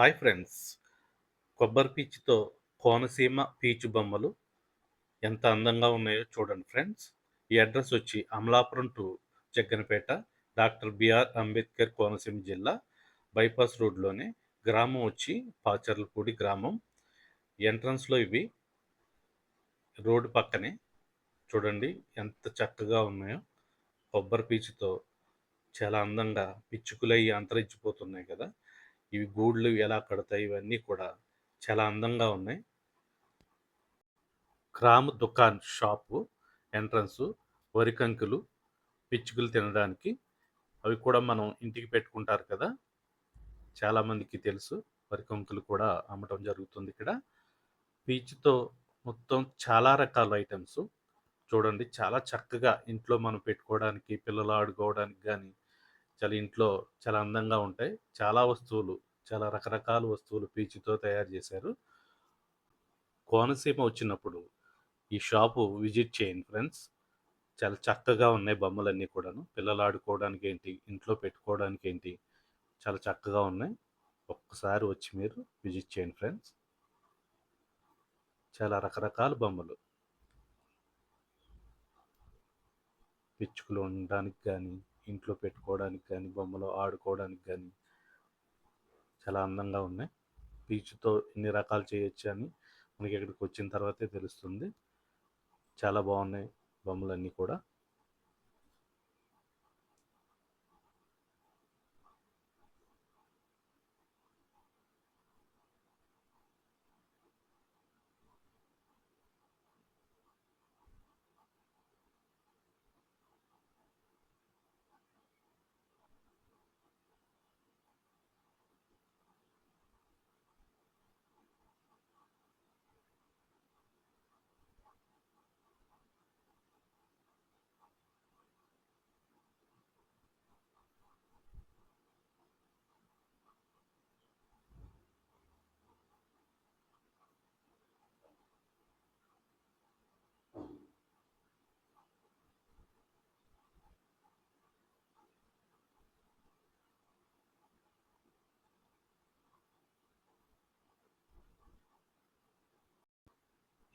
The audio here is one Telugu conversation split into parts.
Hi friends. కొబ్బరి పీచుతో కోనసీమ పీచు బొమ్మలు ఎంత అందంగా ఉన్నాయో చూడండి ఫ్రెండ్స్. ఈ అడ్రస్ వచ్చి Amalapuram to Jagganapeta doctor BR Ambedkar Konaseema జిల్లా బైపాస్ రోడ్లోనే గ్రామం వచ్చి పాచర్లపూడి గ్రామం. ఎంట్రన్స్లో ఇవి రోడ్డు పక్కనే. చూడండి ఎంత చక్కగా ఉన్నాయో. కొబ్బరి పీచుతో చాలా అందంగా పిచ్చుకులయ్యి అంతరించిపోతున్నాయి కదా. ఇవి గూళ్ళు ఎలా కడతాయి ఇవన్నీ కూడా చాలా అందంగా ఉన్నాయి. క్రామ్ దుకాన్ షాపు ఎంట్రన్స్ వరికంకులు పిచ్చుకలు తినడానికి అవి కూడా మనం ఇంటికి పెట్టుకుంటారు కదా. చాలామందికి తెలుసు వరికంకులు కూడా అమ్మటం జరుగుతుంది ఇక్కడ. పీచుతో మొత్తం చాలా రకాల ఐటమ్స్. చూడండి చాలా చక్కగా ఇంట్లో మనం పెట్టుకోవడానికి పిల్లలు ఆడుకోవడానికి కానీ చాలా ఇంట్లో చాలా అందంగా ఉంటాయి. చాలా వస్తువులు చాలా రకరకాల వస్తువులు పీచుతో తయారు చేశారు. కోనసీమ వచ్చినప్పుడు ఈ షాపు విజిట్ చేయండి ఫ్రెండ్స్. చాలా చక్కగా ఉన్నాయి బొమ్మలన్నీ కూడాను. పిల్లలు ఆడుకోవడానికి ఏంటి ఇంట్లో పెట్టుకోవడానికి ఏంటి చాలా చక్కగా ఉన్నాయి. ఒక్కసారి వచ్చి మీరు విజిట్ చేయండి ఫ్రెండ్స్. చాలా రకరకాల బొమ్మలు. పిచ్చుకలు ఉండడానికి కానీ ఇంట్లో పెట్టుకోవడానికి కానీ బొమ్మలు ఆడుకోవడానికి కానీ చాలా అందంగా ఉన్నాయి. పీచుతో ఎన్ని రకాలు చేయొచ్చు అని మనకి ఇక్కడికి వచ్చిన తర్వాతే తెలుస్తుంది. చాలా బాగున్నాయి బొమ్మలన్నీ కూడా.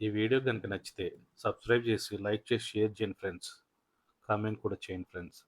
ఈ వీడియో కనుక నచ్చితే సబ్స్క్రైబ్ చేసి లైక్ చేసి షేర్ చేయండి ఫ్రెండ్స్. కామెంట్ కూడా చేయండి ఫ్రెండ్స్.